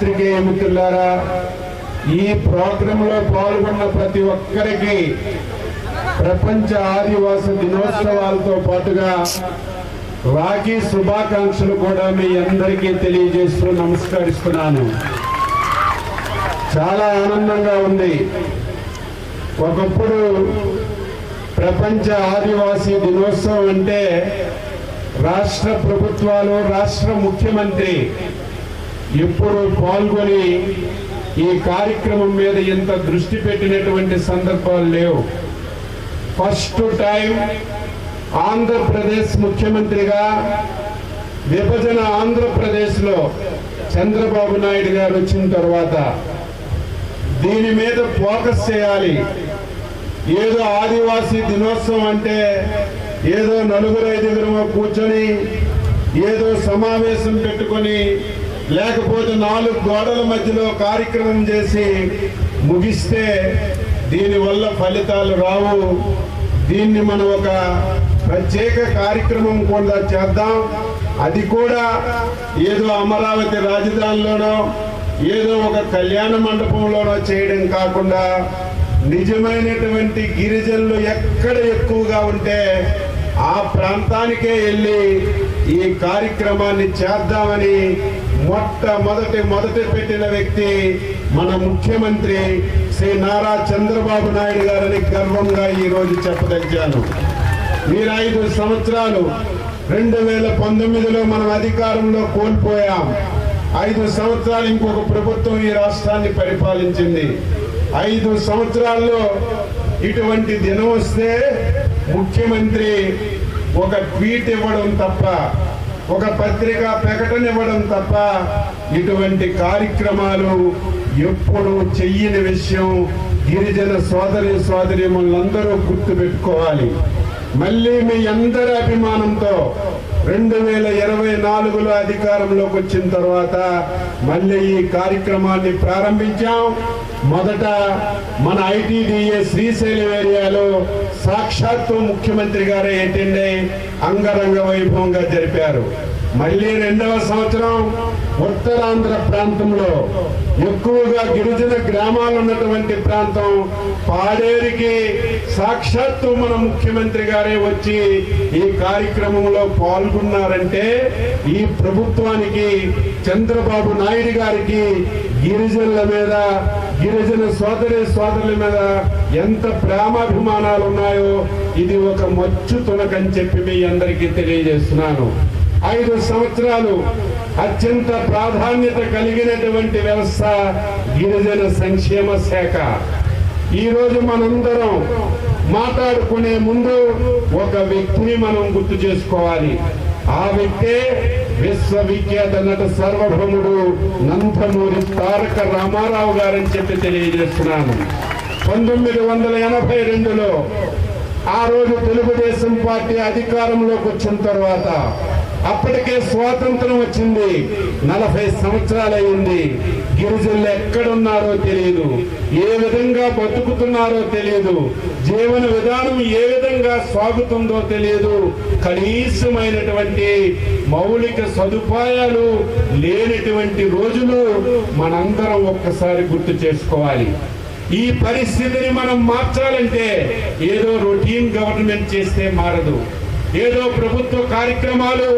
పాత్రికేయ మిత్రులారా ఈ ప్రోగ్రాంలో పాల్గొన్న ప్రతి ఒక్కరికి ప్రపంచ ఆదివాస దినోత్సవాలతో పాటుగా రాఖీ శుభాకాంక్షలు కూడా మీ అందరికీ తెలియజేస్తూ నమస్కరిస్తున్నాను. చాలా ఆనందంగా ఉంది. ఒకప్పుడు ప్రపంచ ఆదివాసీ దినోత్సవం అంటే రాష్ట్ర ప్రభుత్వాలు రాష్ట్ర ముఖ్యమంత్రి ఎప్పుడు పాల్గొని ఈ కార్యక్రమం మీద ఇంత దృష్టి పెట్టినటువంటి సందర్భాలు లేవు. ఫస్ట్ టైం ఆంధ్రప్రదేశ్ ముఖ్యమంత్రిగా విభజన ఆంధ్రప్రదేశ్లో చంద్రబాబు నాయుడు గారు వచ్చిన తర్వాత దీని మీద ఫోకస్ చేయాలి. ఏదో ఆదివాసీ దినోత్సవం అంటే ఏదో నలుగురు ఐదుగురు కూర్చొని ఏదో సమావేశం పెట్టుకొని లేకపోతే నాలుగు గోడల మధ్యలో కార్యక్రమం చేసి ముగిస్తే దీనివల్ల ఫలితాలు రావు. దీన్ని మనం ఒక ప్రత్యేక కార్యక్రమం కూడా చేద్దాం. అది కూడా ఏదో అమరావతి రాజధానిలోనో ఏదో ఒక కళ్యాణ మండపంలోనో చేయడం కాకుండా నిజమైనటువంటి గిరిజనులు ఎక్కడ ఎక్కువగా ఉంటే ఆ ప్రాంతానికే వెళ్ళి ఈ కార్యక్రమాన్ని చేద్దామని మొట్టమొదటి మొదటి పెట్టిన వ్యక్తి మన ముఖ్యమంత్రి శ్రీ నారా చంద్రబాబు నాయుడు గారని గర్వంగా ఈరోజు రోజు చెప్పదలిచాను. మీరు ఐదు సంవత్సరాలు రెండు వేల పంతొమ్మిదిలో మనం అధికారంలో కోల్పోయాం. ఐదు సంవత్సరాలు ఇంకొక ప్రభుత్వం ఈ రాష్ట్రాన్ని పరిపాలించింది. ఐదు సంవత్సరాల్లో ఇటువంటి దినం వస్తే ముఖ్యమంత్రి ఒక ట్వీట్ ఇవ్వడం తప్ప ఒక పత్రిక ప్రకటన ఇవ్వడం తప్ప ఇటువంటి కార్యక్రమాలు ఎప్పుడు చెయ్యని విషయం గిరిజన సోదరి సోదరి గుర్తు పెట్టుకోవాలి మళ్ళీ మీ అందరి అభిమానంతో రెండు వేల ఇరవై నాలుగులో అధికారంలోకి వచ్చిన తర్వాత మళ్ళీ ఈ కార్యక్రమాన్ని ప్రారంభించాం. మొదట మన ఐటీడీఏ శ్రీశైలం ఏరియాలో సాక్షాత్తు ముఖ్యమంత్రి గారే ఏంటంటే అంగరంగ వైభవంగా జరిపారు. మళ్ళీ రెండవ సంవత్సరం ఉత్తరాంధ్ర ప్రాంతంలో ఎక్కువగా గిరిజన గ్రామాలు ఉన్నటువంటి ప్రాంతం పాడేరికి సాక్షాత్తు మన ముఖ్యమంత్రి గారే వచ్చి ఈ కార్యక్రమంలో పాల్గొన్నారంటే ఈ ప్రభుత్వానికి చంద్రబాబు నాయుడు గారికి గిరిజనుల మీద గిరిజన సోదరి సోదరుల మీద ఎంత ప్రేమాభిమానాలు ఉన్నాయో ఇది ఒక మచ్చు తునకని చెప్పి మీ అందరికీ తెలియజేస్తున్నాను. ఐదు సంవత్సరాలు అత్యంత ప్రాధాన్యత కలిగినటువంటి వ్యవస్థ గిరిజన సంక్షేమ శాఖ. ఈరోజు మనందరం మాట్లాడుకునే ముందు ఒక వ్యక్తిని మనం గుర్తు చేసుకోవాలి. ఆ వ్యక్తే విశ్వవిఖ్యాత నట సార్వభౌముడు నందమూరి తారక రామారావు గారని చెప్పి తెలియజేస్తున్నాను. పంతొమ్మిది వందల ఎనభై రెండులో ఆ రోజు తెలుగుదేశం పార్టీ అధికారంలోకి వచ్చిన తర్వాత అప్పటికే స్వాతంత్రం వచ్చింది. నలభై సంవత్సరాలయ్యింది. గిరిజనులు ఎక్కడున్నారో తెలియదు ఏ విధంగా బతుకుతున్నారో తెలియదు జీవన విధానం ఏ విధంగా సాగుతుందో తెలియదు కనీసమైనటువంటి మౌలిక సదుపాయాలు లేనటువంటి రోజులు మనందరం ఒక్కసారి గుర్తు చేసుకోవాలి. ఈ పరిస్థితిని మనం మార్చాలంటే ఏదో రొటీన్ గవర్నమెంట్ చేస్తే మారదు. ఏదో ప్రభుత్వ కార్యక్రమాలు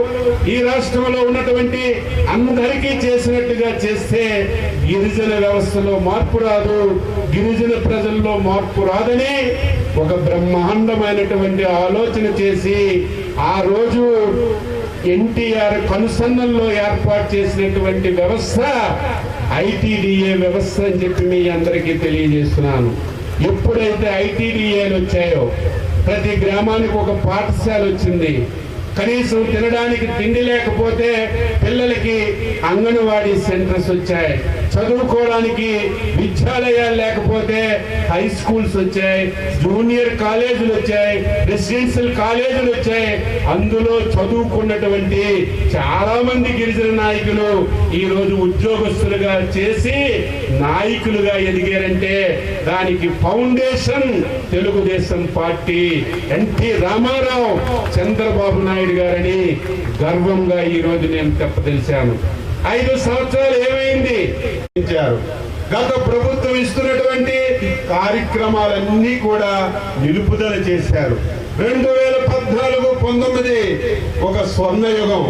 ఈ రాష్ట్రంలో ఉన్నటువంటి అందరికీ చేసినట్టుగా చేస్తే గిరిజన వ్యవస్థలో మార్పు రాదు. గిరిజన ప్రజల్లో మార్పు రాదని ఒక బ్రహ్మాండమైనటువంటి ఆలోచన చేసి ఆ రోజు ఎన్టీఆర్ కనుసన్నల్లో ఏర్పాటు చేసినటువంటి వ్యవస్థ ఐటీడీఏ వ్యవస్థ అని చెప్పి మీ అందరికీ తెలియజేస్తున్నాను. ఎప్పుడైతే ఐటీడీఏలు వచ్చాయో ప్రతి గ్రామానికి ఒక పాఠశాల వచ్చింది. కనీసం తినడానికి తిండి లేకపోతే పిల్లలకి అంగన్వాడీ సెంటర్స్ వచ్చాయి. చదువుకోవడానికి విద్యాలయాలు లేకపోతే హై స్కూల్స్ వచ్చాయి జూనియర్ కాలేజీలు వచ్చాయి రెసిడెన్షియల్ కాలేజీలు వచ్చాయి. అందులో చదువుకున్నటువంటి చాలా మంది గిరిజన నాయకులు ఈ రోజు ఉద్యోగస్తులుగా చేసి నాయకులుగా ఎదిగారంటే దానికి foundation Telugu Desam party NT Ramarao Chandrababu Naidu గారని గర్వంగా ఈ రోజు నేను చెప్పదలిచాను. ఐదు సంవత్సరాలు ఏమైంది? గత ప్రభుత్వం ఇస్తున్నటువంటి కార్యక్రమాలన్నీ కూడా నిలుపుదల చేశారు. రెండు వేల పద్నాలుగు పంతొమ్మిది ఒక స్వర్ణ యుగం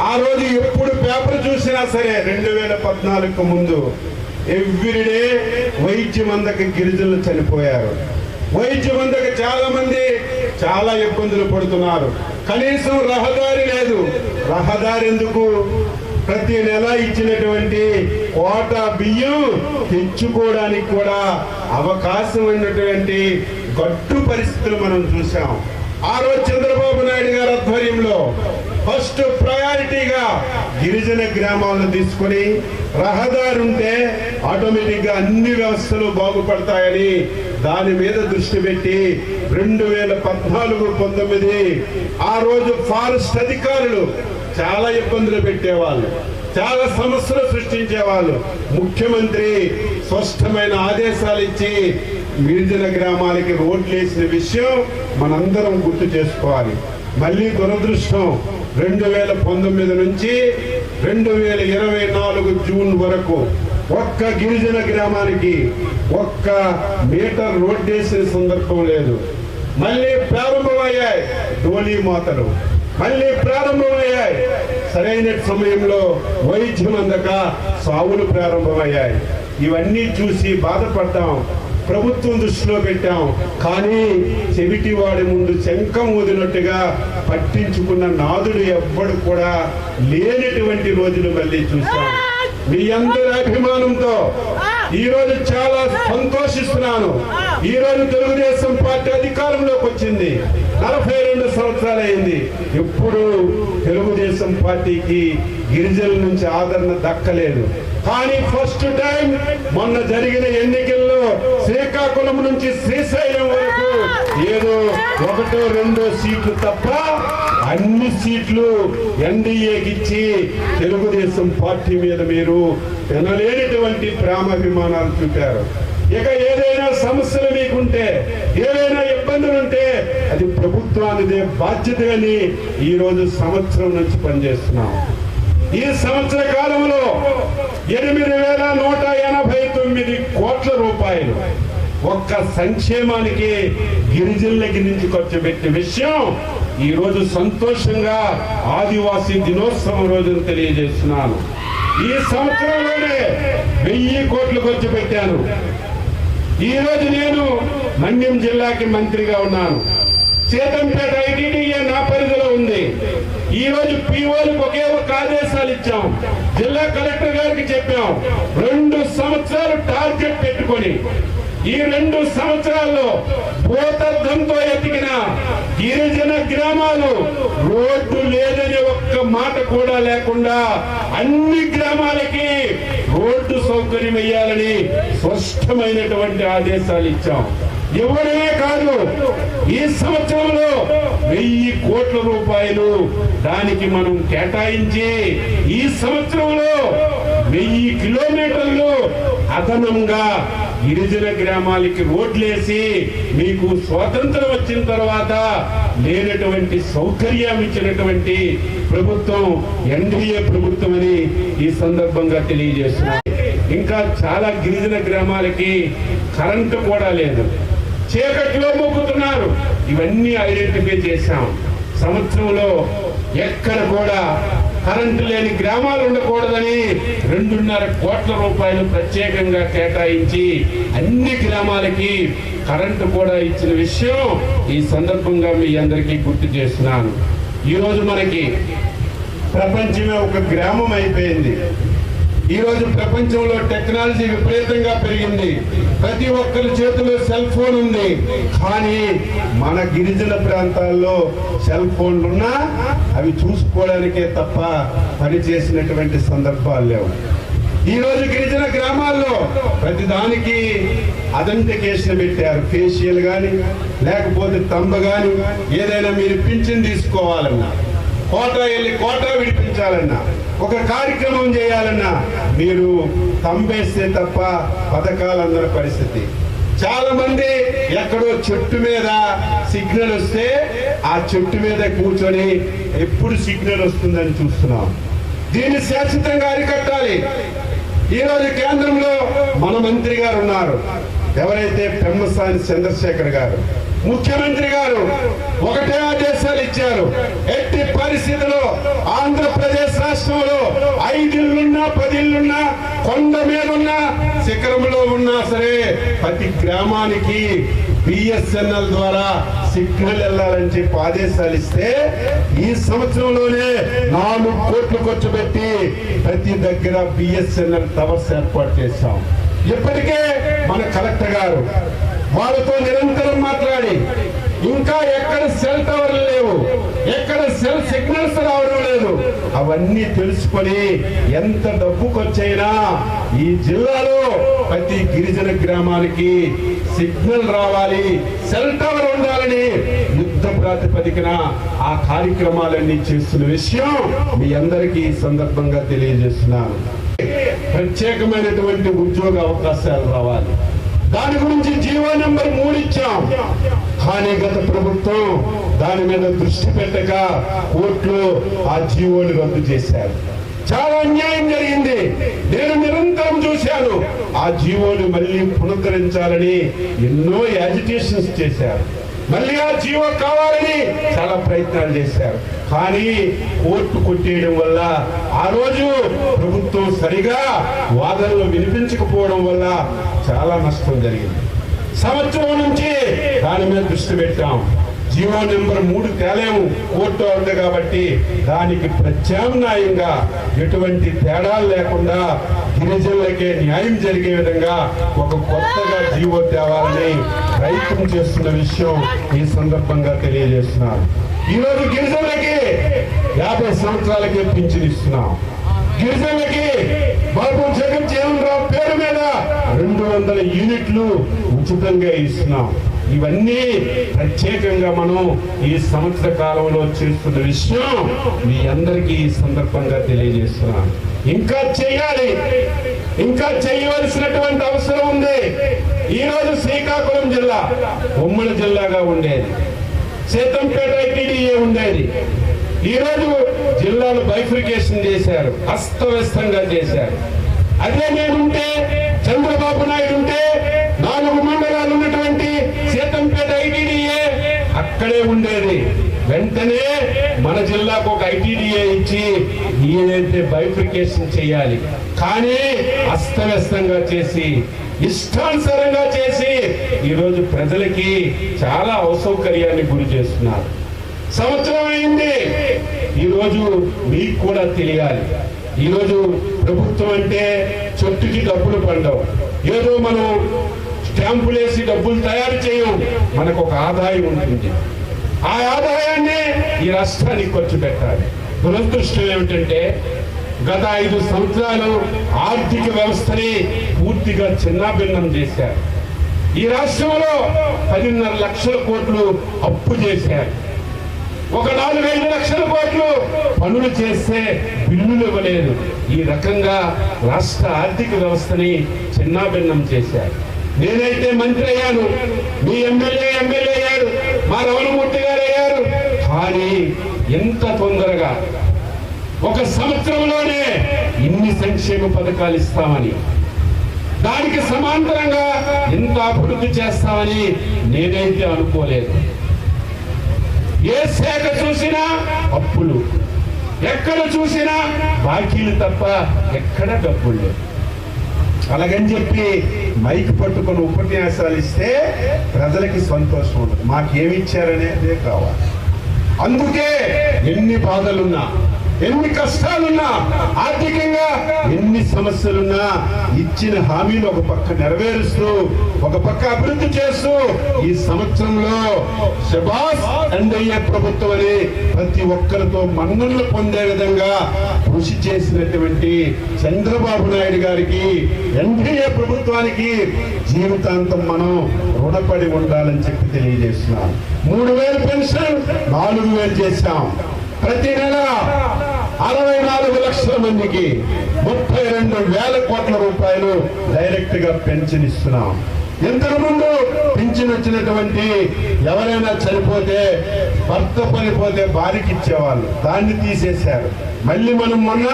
ఆ రోజు ఎప్పుడు పేపర్ చూసినా సరే రెండు వేల పద్నాలుగు ముందు ఎవ్రీడే వైద్యమందకి గిరిజనులు చనిపోయారు. వైద్యమందకి చాలా మంది చాలా ఇబ్బందులు పడుతున్నారు. కనీసం రహదారి లేదు. రహదారి ఎందుకు? ప్రతి నెల ఇచ్చినటువంటి కోటా బియ్యం తెచ్చుకోవడానికి కూడా అవకాశం ఉన్నటువంటి గట్టు పరిస్థితులు మనం చూసాం ఆ రోజు చంద్రబాబు నాయుడు గారి ఆధ్వర్యంలో ఫస్ట్ ప్రయారిటీగా గిరిజన గ్రామాలను తీసుకొని రహదారి ఉంటే ఆటోమేటిక్గా అన్ని వ్యవస్థలు బాగుపడతాయని దాని మీద దృష్టి పెట్టి రెండు వేల పద్నాలుగు పంతొమ్మిది ఆ రోజు ఫారెస్ట్ అధికారులు చాలా ఇబ్బందులు పెట్టేవాళ్ళు చాలా సమస్యలు సృష్టించేవాళ్ళు. ముఖ్యమంత్రి స్పష్టమైన ఆదేశాలు ఇచ్చి గిరిజన గ్రామాలకి రోడ్లు వేసిన విషయం మనందరం గుర్తు చేసుకోవాలి. మళ్ళీ దురదృష్టం రెండు వేల పంతొమ్మిది నుంచి రెండు వేల ఇరవై నాలుగు జూన్ వరకు ఒక్క గిరిజన గ్రామానికి ఒక్క మీటర్ రోడ్ వేసిన సందర్భం లేదు. మళ్ళీ ప్రారంభమయ్యాయి డోలీ మాతలు మళ్ళీ ప్రారంభమయ్యాయి. సరైన సమయంలో వైద్యం అందక సావులు ప్రారంభమయ్యాయి. ఇవన్నీ చూసి బాధపడ్డాం. ప్రభుత్వం దృష్టిలో పెట్టాం. కానీ చెవిటి వాడి ముందు శంఖం ఊదినట్టుగా పట్టించుకున్న నాదుడు ఎవ్వడు కూడా లేనటువంటి రోజులు మళ్ళీ చూసాం మీ అందరి అభిమానంతో ఈరోజు చాలా సంతోషిస్తున్నాను. ఈరోజు తెలుగుదేశం పార్టీ అధికారంలోకి వచ్చింది. నలభై రెండు సంవత్సరాలైంది. ఇప్పుడు ఎప్పుడు తెలుగుదేశం పార్టీకి గిరిజనుల నుంచి ఆదరణ దక్కలేదు. కానీ ఫస్ట్ టైం మొన్న జరిగిన ఎన్నికల్లో శ్రీకాకుళం నుంచి శ్రీశైలం వరకు ఏదో ఒకటో రెండో సీట్లు తప్ప అన్ని సీట్లు ఎన్డీఏకి ఇచ్చి తెలుగుదేశం పార్టీ మీద మీరు తినలేనిటువంటి ప్రేమాభిమానాలు చూపారు. ఇక ఏదైనా సమస్యలు మీకుంటే ఏదైనా అది ప్రభుత్వానిదే బాధ్యత అని సంవత్సరం నుంచి పనిచేస్తున్నాం. ఈ సంవత్సర కాలంలో ఎనిమిది వేల నూట ఎనభై తొమ్మిది కోట్ల రూపాయలు ఒక్క సంక్షేమానికి గిరిజనులకి నుంచి ఖర్చు పెట్టిన విషయం ఈరోజు సంతోషంగా ఆదివాసీ దినోత్సవం రోజున తెలియజేస్తున్నాను. ఈ సంవత్సరంలోనే వెయ్యి కోట్లు ఖర్చు పెట్టాను. ఈ రోజు నేను మన్యం జిల్లాకి మంత్రిగా ఉన్నాను. సీతంపేట ఐటీడీఏ నా పరిధిలో ఉంది. ఈ రోజు పీఓలకు ఒకే ఒక ఆదేశాలు ఇచ్చాం. జిల్లా కలెక్టర్ గారికి చెప్పాం. రెండు సంవత్సరాలు టార్గెట్ పెట్టుకొని ఈ రెండు సంవత్సరాల్లో భూతద్దంతో ఎతికిన గిరిజన గ్రామాలు రోడ్డు లేదని ఒక్క మాట కూడా లేకుండా అన్ని గ్రామాలకి రోడ్డు సౌకర్యం ఇయ్యాలని స్పష్టమైనటువంటి ఆదేశాలు ఇచ్చాం. ఇవ్వడమే కాదు ఈ సంవత్సరంలో వెయ్యి కోట్ల రూపాయలు దానికి మనం కేటాయించి ఈ సంవత్సరంలో వెయ్యి కిలోమీటర్లు అదనంగా గిరిజన గ్రామాలకి రోడ్లేసి మీకు స్వాతంత్రం వచ్చిన తర్వాత లేనటువంటి సౌకర్యం ఇచ్చినటువంటి ప్రభుత్వం ఎన్డీఏ ప్రభుత్వం అని ఈ సందర్భంగా తెలియజేస్తున్నారు ఇంకా చాలా గిరిజన గ్రామాలకి కరెంటు కూడా లేదు. చీకట్లో మొక్కుతున్నారు. ఇవన్నీ ఐడెంటిఫై చేశాం. సంవత్సరంలో ఎక్కడ కూడా కరెంటు లేని గ్రామాలు ఉండకూడదని రెండున్నర కోట్ల రూపాయలు ప్రత్యేకంగా కేటాయించి అన్ని గ్రామాలకి కరెంటు కూడా ఇచ్చిన విషయం ఈ సందర్భంగా మీ అందరికీ గుర్తు చేస్తున్నాను. ఈరోజు మనకి ప్రపంచమే ఒక గ్రామం అయిపోయింది. ఈ రోజు ప్రపంచంలో టెక్నాలజీ విపరీతంగా పెరిగింది. ప్రతి ఒక్కరి చేతిలో సెల్ ఫోన్ ఉంది. కానీ మన గిరిజన ప్రాంతాల్లో సెల్ ఫోన్లు ఉన్నా అవి చూసుకోవడానికే తప్ప పనిచేసినటువంటి సందర్భాలు లేవు. ఈరోజు గిరిజన గ్రామాల్లో ప్రతిదానికి అథెంటికేషన్ పెట్టారు. ఫేషియల్ కానీ లేకపోతే తంబ కానీ ఏదైనా మీరు పింఛన్ తీసుకోవాలన్నా కోట వెళ్ళి కోట విడిపించాలన్నా ఒక కార్యక్రమం చేయాలన్నా మీరు తంబేస్తే తప్ప పథకాలందరి పరిస్థితి. చాలా మంది ఎక్కడో చెట్టు మీద సిగ్నల్ వస్తే ఆ చెట్టు మీద కూర్చొని ఎప్పుడు సిగ్నల్ వస్తుందని చూస్తున్నాం. దీన్ని శాశ్వతంగా అరికట్టాలి. ఈ రోజు కేంద్రంలో మన మంత్రి గారు ఉన్నారు. ఎవరైతే పెమ్మసాని చంద్రశేఖర్ గారు ముఖ్యమంత్రి గారు ఒకటే ఆదేశాలు ఇచ్చారు. ఎట్టి పరిస్థితిలో ఆంధ్రప్రదేశ్ రాష్ట్రంలో ఐదిళ్ళున్నా పదిళ్ళున్నా కొండ మీద ఉన్నా శిఖరంలో ఉన్నా సరే ప్రతి గ్రామానికి బిఎస్ఎన్ఎల్ ద్వారా సిగ్నల్ వెళ్ళాలని చెప్పి ఆదేశాలు ఇస్తే ఈ సంవత్సరంలోనే నాలుగు కోట్లు ఖర్చు పెట్టి ప్రతి దగ్గర బిఎస్ఎన్ఎల్ టవర్స్ ఏర్పాటు చేశాం. ఇప్పటికే మన కలెక్టర్ గారు వాళ్ళతో నిరంతరం మాట్లాడి ఇంకా ఎక్కడ సెల్ టవర్లు లేవు ఎక్కడ సెల్ సిగ్నల్స్ రావడం లేదు అవన్నీ తెలుసుకొని ఎంత డబ్బు ఖర్చైనా ఈ జిల్లాలో ప్రతి గిరిజన గ్రామానికి సిగ్నల్ రావాలి సెల్ టవర్ ఉండాలని యుద్ధ ప్రాతిపదికన ఆ కార్యక్రమాలన్నీ చేస్తున్న విషయం మీ అందరికీ ఈ సందర్భంగా తెలియజేస్తున్నాను. ప్రత్యేకమైనటువంటి ఉద్యోగ అవకాశాలు రావాలి. దాని గురించి జీవో నెంబర్ మూడు ఇచ్చాం. కానీ గత ప్రభుత్వం దాని మీద దృష్టి పెట్టక కోర్టులో ఆ జీవోని రద్దు చేశారు. చాలా అన్యాయం జరిగింది. నేను నిరంతరం చూశాను. ఆ జీవోని మళ్ళీ పునరుద్ధరించాలని ఎన్నో యాజిటేషన్స్ చేశారు. మళ్ళీ ఆ జీవో కావాలని చాలా ప్రయత్నాలు చేశారు. కానీ కోర్టు కొట్టేయడం వల్ల ఆ రోజు ప్రభుత్వం సరిగా వాదనలు వినిపించకపోవడం వల్ల చాలా నష్టం జరిగింది. సంవత్సరం నుంచి దాని మీద దృష్టి పెట్టాం. జీవో నెంబర్ మూడు తేలేము కోర్టు ఉంది కాబట్టి దానికి ప్రత్యామ్నాయంగా ఎటువంటి తేడాలు లేకుండా గిరిజనులకే న్యాయం జరిగే విధంగా ఒక కొత్తగా జీవో తేవాలని ప్రయత్నం చేస్తున్న విషయం ఈ సందర్భంగా తెలియజేస్తున్నాను. ఈరోజు గిరిజనులకి యాభై సంవత్సరాలకే పింఛన్ ఇస్తున్నాం. గిరిజనులకి బాబు జగన్ జీవన్ రావు పేరు మీద రెండు వందల యూనిట్లు ఉచితంగా ఇస్తున్నాం. ఇవన్నీ ప్రత్యేకంగా మనం ఈ సంవత్సర కాలంలో చేస్తున్న విషయం మీ అందరికీ ఈ సందర్భంగా తెలియజేస్తున్నాను. ఇంకా చేయాలి. ఇంకా చేయవలసినటువంటి అవసరం ఉంది. ఈ రోజు శ్రీకాకుళం జిల్లా ఉమ్మడి జిల్లాగా ఉండేది. సీతంపేట ఐటీడీఏ ఉండేది. ఈ రోజు జిల్లాలు బైఫికేషన్ చేశారు. అస్తవ్యస్తంగా చేశారు. అదే నేనుంటే చంద్రబాబు నాయుడు ఉంటే నాలుగు మండలాలు ఉన్నటువంటి సీతంపేట ఐటీడీఏ అక్కడే ఉండేది. వెంటనే మన జిల్లాకు ఒక ఐటీడీఏ ఇచ్చి ఏదైతే బైఫికేషన్ చేయాలి. కానీ అస్తవ్యస్తంగా చేసి ఇష్టానుసారంగా చేసి ఈరోజు ప్రజలకి చాలా అసౌకర్యాన్ని గురి చేస్తున్నారు. సంవత్సరం అయింది. ఈరోజు మీకు కూడా తెలియాలి. ఈరోజు ప్రభుత్వం అంటే చెట్టుకి డబ్బులు పండవు. ఏదో మనం స్టాంపులేసి డబ్బులు తయారు చేయం మనకు ఒక ఆదాయం ఉంటుంది. ఆ ఆదాయాన్ని ఈ రాష్ట్రానికి ఖర్చు పెట్టాలి. దురదృష్టం ఏమిటంటే గత ఐదు సంవత్సరాలు ఆర్థిక వ్యవస్థని పూర్తిగా చిన్నాభిన్నం చేశారు. ఈ రాష్ట్రంలో పదిన్నర లక్షల కోట్లు అప్పు చేశారు. ఒక నాలుగు లక్షల కోట్లు పనులు చేస్తే బిల్లులు ఇవ్వలేదు. ఈ రకంగా రాష్ట్ర ఆర్థిక వ్యవస్థని చిన్నాభిన్నం చేశారు. నేనైతే మంత్రి అయ్యాను. మీ ఎమ్మెల్యే ఎమ్మెల్యే మా రమణమూర్తి గారు అయ్యారు. కానీ ఎంత తొందరగా ఒక సంవత్సరంలోనే ఇన్ని సంక్షేమ పథకాలు ఇస్తామని దానికి సమాంతరంగా ఎంత అభివృద్ధి చేస్తామని నేనైతే అనుకోలేదు. ఏ శాఖ చూసినా అప్పులు ఎక్కడ చూసినా బాకీలు తప్ప ఎక్కడ డబ్బులు లేవు. అలాగని చెప్పి మైక్ పట్టుకొని ఉపన్యాసాలు ఇస్తే ప్రజలకి సంతోషం ఉండదు మాకేమిచ్చారనేదే కావాలి అందుకే ఎన్ని బాధలున్నా ఎన్ని కష్టాలున్నా ఆర్థికంగా ఎన్ని సమస్యలున్నా ఇచ్చిన హామీలు ఒక పక్క నెరవేరుస్తూ ఒక పక్క అభివృద్ధి చేస్తూ ఈ సంవత్సరంలో శబాస్ ఎన్డీఏ ప్రభుత్వం అని ప్రతి ఒక్కరితో మన్ననలు పొందే విధంగా కృషి చేసినటువంటి చంద్రబాబు నాయుడు గారికి ఎన్డీఏ ప్రభుత్వానికి జీవితాంతం మనం రుణపడి ఉండాలని చెప్పి తెలియజేస్తున్నాం. మూడు వేలు పెన్షన్ నాలుగు వేలు చేశాం. ప్రతి నెల అరవై నాలుగు లక్షల మందికి ముప్పై రెండు వేల కోట్ల రూపాయలు డైరెక్ట్గా పెన్షన్ ఇస్తున్నాం. ఇంతకు ముందు పింఛన్ వచ్చినటువంటి ఎవరైనా చనిపోతే భర్త పనిపోతే భార్యకి ఇచ్చేవాళ్ళు. దాన్ని తీసేశారు. మళ్ళీ మనం మొన్న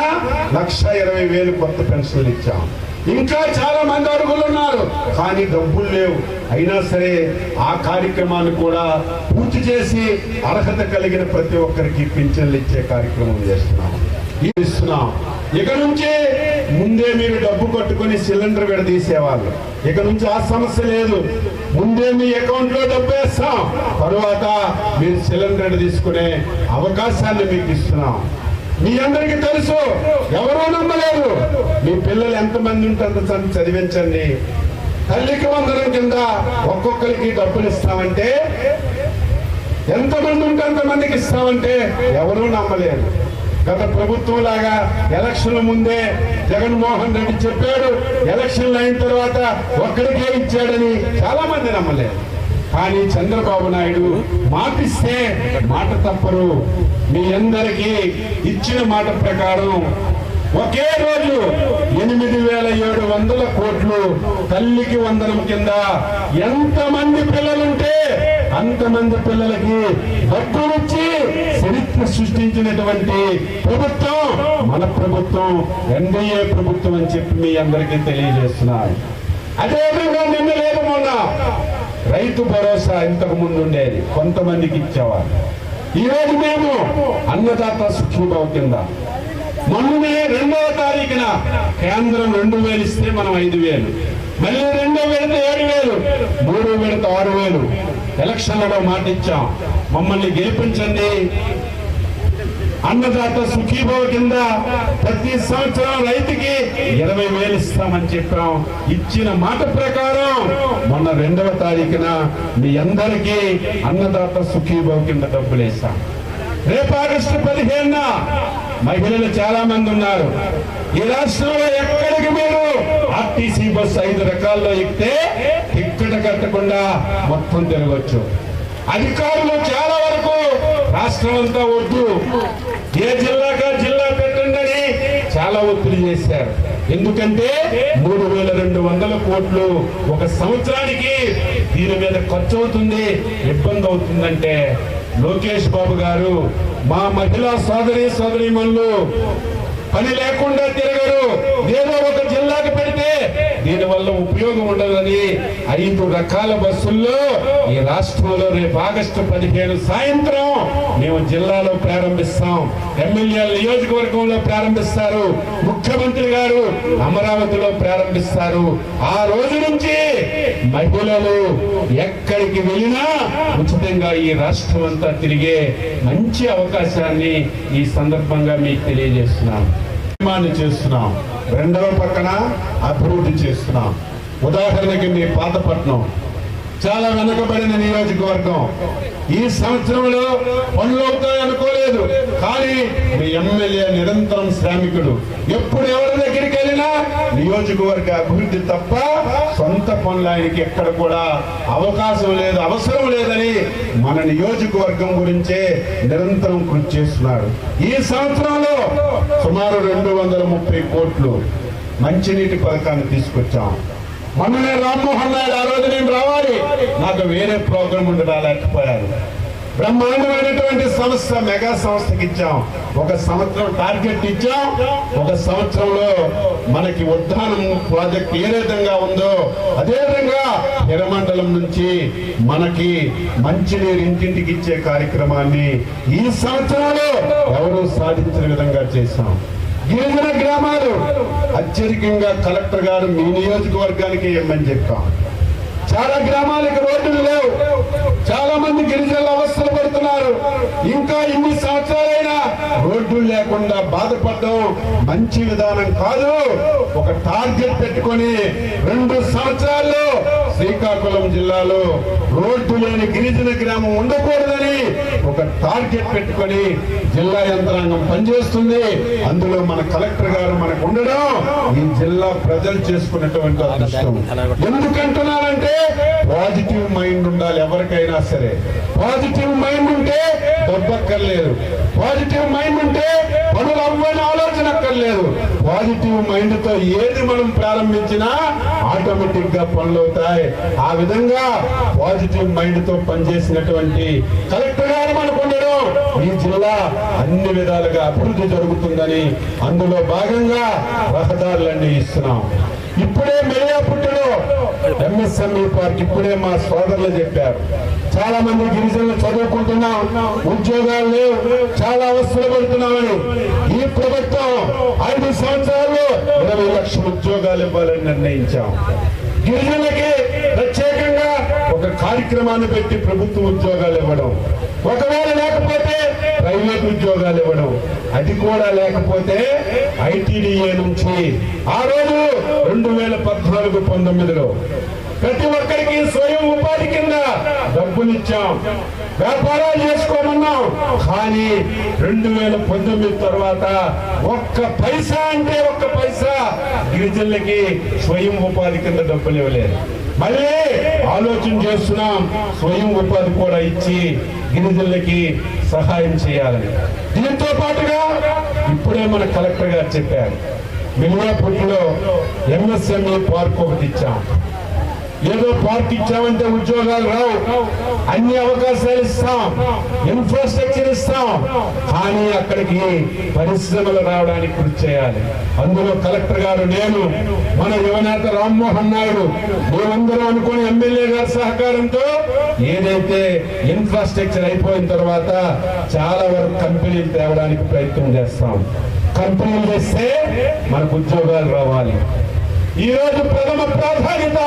లక్ష ఇరవై వేలు కొత్త పెన్షన్లు ఇచ్చాం. ఇంకా చాలా మంది అడుగులు ఉన్నారు. కానీ డబ్బులు లేవు. అయినా సరే ఆ కార్యక్రమాన్ని కూడా పూర్తి చేసి అర్హత కలిగిన ప్రతి ఒక్కరికి పింఛన్లు ఇచ్చే కార్యక్రమం చేస్తున్నాం ఇది ఇస్తున్నాం. ఇక నుంచి ముందే మీరు డబ్బు కట్టుకొని సిలిండర్ విడదీసేవాళ్ళు ఇక నుంచి ఆ సమస్య లేదు. ముందే మీ అకౌంట్లో డబ్బు వేస్తాం. తరువాత మీరు సిలిండర్ తీసుకునే అవకాశాన్ని మీకు ఇస్తున్నాం. మీ అందరికీ తెలుసు. ఎవరూ నమ్మలేదు మీ పిల్లలు ఎంతమంది ఉంటే అంత చదివించండి. తల్లికి వందనం కింద ఒక్కొక్కరికి డబ్బులు ఇస్తామంటే ఎంతమంది ఉంటే అంతమందికి ఇస్తామంటే ఎవరూ నమ్మలేరు. గత ప్రభుత్వం లాగా ఎలక్షన్ల ముందే జగన్మోహన్ రెడ్డి చెప్పాడు ఎలక్షన్లు అయిన తర్వాత ఒక్కరికే ఇచ్చాడని చాలా మంది నమ్మలేరు. కానీ చంద్రబాబు నాయుడు మాటిస్తే మాట తప్పరు. మీ అందరికీ ఇచ్చిన మాట ప్రకారం ఒకే రోజు ఎనిమిది వేల ఏడు వందల కోట్లు తల్లికి వందనం కింద ఎంతమంది పిల్లలుంటే అంతమంది పిల్లలకి డబ్బులిచ్చి చరిత్ర సృష్టించినటువంటి ప్రభుత్వం మన ప్రభుత్వం ఎన్డీఏ ప్రభుత్వం అని చెప్పి మీ అందరికీ తెలియజేస్తున్నారు అదేవిధంగా నిన్న లేదు మొన్న రైతు భరోసా ఇంతకు ముందు ఉండేది. కొంతమందికి ఇచ్చేవారు ఈ రోజు మేము అన్నదాత సుఖీభావ కింద. మొన్ననే రెండవ తారీఖున కేంద్రం రెండు వేలు ఇస్తే మనం ఐదు వేలు. మళ్ళీ రెండో విడత ఏడు వేలు. మూడో విడత ఆరు వేలు. ఎలక్షన్లలో మాట ఇచ్చాం మమ్మల్ని గెలిపించండి. అన్నదాత సుఖీభవ కింద ప్రతి సంవత్సరం రైతుకి ఇరవై వేలు ఇస్తామని చెప్పాం. ఇచ్చిన మాట ప్రకారం మొన్న రెండవ తారీఖున మీ అందరికీ అన్నదాత సుఖీభావ కింద డబ్బులు వేస్తాం రేపు ఆగస్టు పదిహేనున మహిళలు చాలా మంది ఉన్నారు. ఈ రాష్ట్రంలో ఎక్కడికి మీరు ఆర్టీసీ బస్సు ఐదు రకాల్లో ఎక్కితే టిక్కెట్ కట్టకుండా మొత్తం తిరగచ్చు. అధికారులు చాలా వరకు రాష్ట్రం అంతా వద్దు ఏ జిల్లాగా జిల్లా పెట్టండి అని చాలా ఒత్తిడి చేశారు. ఎందుకంటే మూడు వేల రెండు వందల కోట్లు ఒక సంవత్సరానికి దీని మీద ఖర్చు అవుతుంది ఇబ్బంది అవుతుందంటే లోకేష్ బాబు గారు మా మహిళా సోదరి సోదరిమణులు పని లేకుండా తిరగరు ఏదో ఒక జిల్లాకు పెడితే దీనివల్ల ఉపయోగం ఉండదని ఐదు రకాల బస్సుల్లో ఈ రాష్ట్రంలో రేపు ఆగస్టు పదిహేను సాయంత్రం మేము జిల్లాలో ప్రారంభిస్తాం. ఎమ్మెల్యే నియోజకవర్గంలో ప్రారంభిస్తారు. ముఖ్యమంత్రి గారు అమరావతిలో ప్రారంభిస్తారు. ఆ రోజు నుంచి మహిళలు ఎక్కడికి వెళ్ళినా ఉచితంగా ఈ రాష్ట్రం అంతా తిరిగే మంచి అవకాశాన్ని ఈ సందర్భంగా మీకు తెలియజేస్తున్నాం నిర్మాణం చేస్తున్నాం. రెండవ పక్కన అభివృద్ధి చేస్తున్నాం. ఉదాహరణకి మీ పాతపట్నం చాలా వెనుకబడిన నియోజకవర్గం. ఈ సంవత్సరంలో పనులు అవుతాయి అనుకోలేదు కానీ మీ ఎమ్మెల్యే నిరంతరం శ్రామికుడు. ఎప్పుడు ఎవరి నియోజకవర్గ అభివృద్ధి తప్ప సొంత పనులు ఆయనకి ఎక్కడ కూడా అవకాశం లేదు అవసరం లేదని మన నియోజకవర్గం గురించే నిరంతరం కృషి చేస్తున్నాడు ఈ సంవత్సరంలో సుమారు రెండు వందల ముప్పై కోట్లు మంచినీటి పథకాన్ని తీసుకొచ్చాం. మొన్ననే రామ్మోహన్ నాయుడు ఆ రోజు నేను రావాలి. నాకు వేరే ప్రోగ్రాం ఉండి రాలేకపోయారు బ్రహ్మాండమైనటువంటి సంస్థ మెగా సంస్థకి ఇచ్చాం. ఒక సంవత్సరం టార్గెట్ ఇచ్చాం. ఒక సంవత్సరంలో మనకి ఉద్దానం ప్రాజెక్ట్ ఏ విధంగా ఉందో అదే విధంగా హిరమండలం నుంచి మనకి మంచినీరు ఇంటింటికి ఇచ్చే కార్యక్రమాన్ని ఈ సంవత్సరంలో ఎవరు సాధించిన విధంగా చేశాం. గిరిజన గ్రామాలు అత్యధికంగా కలెక్టర్ గారు మీ నియోజకవర్గానికి ఇవ్వమని చెప్పాం. చాలా గ్రామాలకు రోడ్డులు లేవు. చాలా మంది గిరిజనులు అవస్థలు పడుతున్నారు. ఇంకా ఇన్ని సంవత్సరాలైనా రోడ్లు లేకుండా బాధపడడం మంచి విధానం కాదు. ఒక టార్గెట్ పెట్టుకొని రెండు సంవత్సరాల్లో శ్రీకాకుళం జిల్లాలో రోడ్డు లేని గిరిజన గ్రామం ఉండకూడదని ఒక టార్గెట్ పెట్టుకొని జిల్లా యంత్రాంగం పనిచేస్తుంది. అందులో మన కలెక్టర్ గారు మనకు ఉండడం ఈ జిల్లా ప్రజలు చేసుకున్నటువంటి అదృష్టం. ఎందుకంటున్నానంటే పాజిటివ్ మైండ్ ఉండాలి ఎవరికైనా సరే. పాజిటివ్ మైండ్ ఉంటే డబ్బక్కర్లేదు పాజిటివ్ మైండ్ ఉంటే పనులు అవ్వని ఆలోచన అక్కర్లేదు. పాజిటివ్ మైండ్తో ఏది మనం ప్రారంభించినా ఆటోమేటిక్గా పనులు అవుతాయి. ఆ విధంగా పాజిటివ్ మైండ్తో పనిచేసినటువంటి కలెక్టర్ ఈ జిల్లా అన్ని విధాలుగా అభివృద్ధి జరుగుతుందని అందులో భాగంగా రహదారులన్నీ ఇస్తున్నాం. ఇప్పుడే మెయ్యాపుట్టులో ఎంఎస్ఎంఈ పార్క్ ఇప్పుడే మా సోదరులు చెప్పారు. చాలా మంది గిరిజనులు చదువుకుంటున్నాం ఉద్యోగాలు లేవు చాలా అవస్థలు పడుతున్నామని. ఈ ప్రభుత్వం ఐదు సంవత్సరాల్లో ఇరవై లక్షల ఉద్యోగాలు ఇవ్వాలని నిర్ణయించాం. గిరిజనులకి ప్రత్యేకంగా ఒక కార్యక్రమాన్ని పెట్టి ప్రభుత్వ ఉద్యోగాలు ఇవ్వడం. ఒకవేళ లేకపోతే ప్రైవేట్ ఉద్యోగాలు ఇవ్వడం. అది కూడా లేకపోతే ఐటీడీఏ నుంచి ఆ రోజు రెండు వేల పద్నాలుగు పంతొమ్మిదిలో ప్రతి ఒక్కరికి స్వయం ఉపాధి కింద డబ్బులు ఇచ్చాం వ్యాపారాలు చేసుకోమన్నాం. కానీ రెండు వేల పంతొమ్మిది తర్వాత ఒక్క పైసా అంటే ఒక్క పైసా గిరిజనులకి స్వయం ఉపాధి కింద డబ్బులు ఇవ్వలేదు మళ్ళీ ఆలోచన చేస్తున్నాం. స్వయం ఉపాధి కూడా ఇచ్చి గిరిజనులకి సహాయం చేయాలని. దీంతో పాటుగా ఇప్పుడే మన కలెక్టర్ గారు చెప్పారు. మిల్వాపూర్లో ఎంఎస్ఎంఈ పార్క్ ఒకటి ఇచ్చాం. ఏదో పార్టీ ఇచ్చామంటే ఉద్యోగాలు రావు. అన్ని అవకాశాలు ఇస్తాం. ఇన్ఫ్రాస్ట్రక్చర్ ఇస్తాం. కానీ అక్కడికి పరిశ్రమలు రావడానికి కృషి చేయాలి. అందులో కలెక్టర్ గారు నేను మన యువనేత రామ్మోహన్ నాయుడు మేమందరం అనుకుని ఎమ్మెల్యే గారి సహకారంతో ఏదైతే ఇన్ఫ్రాస్ట్రక్చర్ అయిపోయిన తర్వాత చాలా వరకు కంపెనీలు తేవడానికి ప్రయత్నం చేస్తాం. కంపెనీలు చేస్తే మనకు ఉద్యోగాలు రావాలి. ఈ రోజు ప్రథమ ప్రాధాన్యత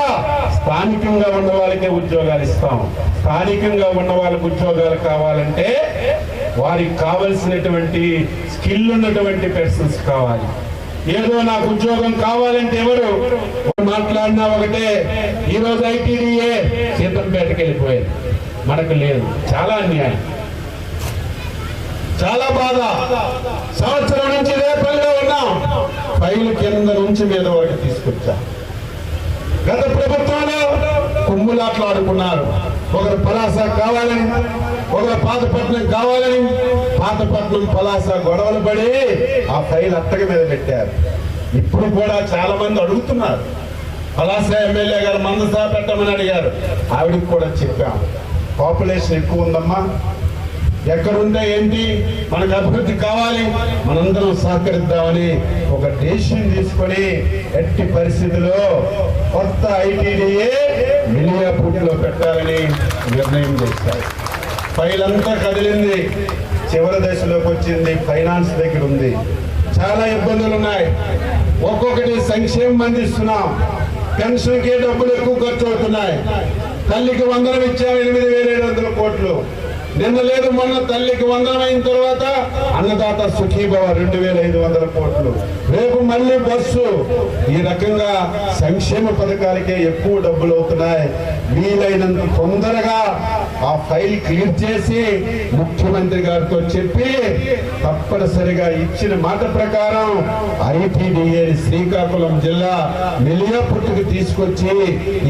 స్థానికంగా ఉన్న వాళ్ళకే ఉద్యోగాలు ఇస్తాం. స్థానికంగా ఉన్న వాళ్ళకి ఉద్యోగాలు కావాలంటే వారికి కావలసినటువంటి స్కిల్ ఉన్నటువంటి పర్సన్స్ కావాలి. ఏదో నాకు ఉద్యోగం కావాలంటే ఎవరు? మాట్లాడినా ఒకటే ఈ రోజు ఐటీడీఏ సీతంపేటకి వెళ్ళిపోయింది మనకు లేదు. చాలా అన్యాయం. చాలా బాధ. సంవత్సరం నుంచి రేపల్లో ఉన్నాం. ఫైల్ కింద నుంచి మీద వరకు తీసుకొచ్చా? గత ప్రభుత్వంలో కుమ్ములాట్లాడుకున్నారు ఒకరు పలాస కావాలని ఒకరు పాతపట్నం కావాలని పాతపట్నం పలాస గొడవలు పడి ఆ ఫైల్ అత్తగ మీద పెట్టారు. ఇప్పుడు కూడా చాలా మంది అడుగుతున్నారు. పలాస ఎమ్మెల్యే గారు మందసా పెట్టమని అడిగారు. ఆవిడకి కూడా చెప్పాం పాపులేషన్ ఎక్కువ ఉందమ్మా. ఎక్కడుంటే ఏంటి? మనకు అభివృద్ధి కావాలి. మనందరం సహకరిద్దామని ఒక డెసిషన్ తీసుకొని ఎట్టి పరిస్థితిలో కొత్త ఐటీడీఏ మిలియాపూర్లో పెట్టాలని నిర్ణయం చేశారు. ఫైల్ అంతా కదిలింది. చివరి దశలోకి వచ్చింది. ఫైనాన్స్ దగ్గర ఉంది చాలా ఇబ్బందులు ఉన్నాయి ఒక్కొక్కటి సంక్షేమం అందిస్తున్నాం. పెన్షన్కే డబ్బులు ఎక్కువ ఖర్చు అవుతున్నాయి. తల్లికి వందనం ఇచ్చాం ఎనిమిది వేల ఏడు వందల కోట్లు. నిన్న లేదు మొన్న తల్లికి వందనమైన తర్వాత అన్నదాత సుఖీభవ రెండు వేల ఐదు వందల కోట్లు. రేపు మళ్ళీ బస్సు. ఈ రకంగా సంక్షేమ పథకాలకే ఎక్కువ డబ్బులు అవుతున్నాయి. వీలైనంత తొందరగా ఆ ఫైల్ క్లియర్ చేసి ముఖ్యమంత్రి గారితో చెప్పి తప్పనిసరిగా ఇచ్చిన మాట ప్రకారం ఐటీడీఏ శ్రీకాకుళం జిల్లా మెలియాపుట్టుకు తీసుకొచ్చి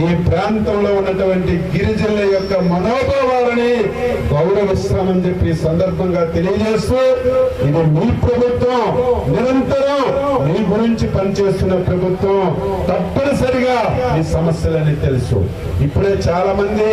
ఈ ప్రాంతంలో ఉన్నటువంటి గిరిజనుల యొక్క మనోభావాలని గౌరవిస్తామని చెప్పి ఈ సందర్భంగా తెలియజేస్తూ ఇది మీ ప్రభుత్వం. నిరంతరం మీ గురించి పనిచేస్తున్న ప్రభుత్వం తప్పనిసరిగా ఈ సమస్యలని తెలుసు. ఇప్పుడే చాలా మంది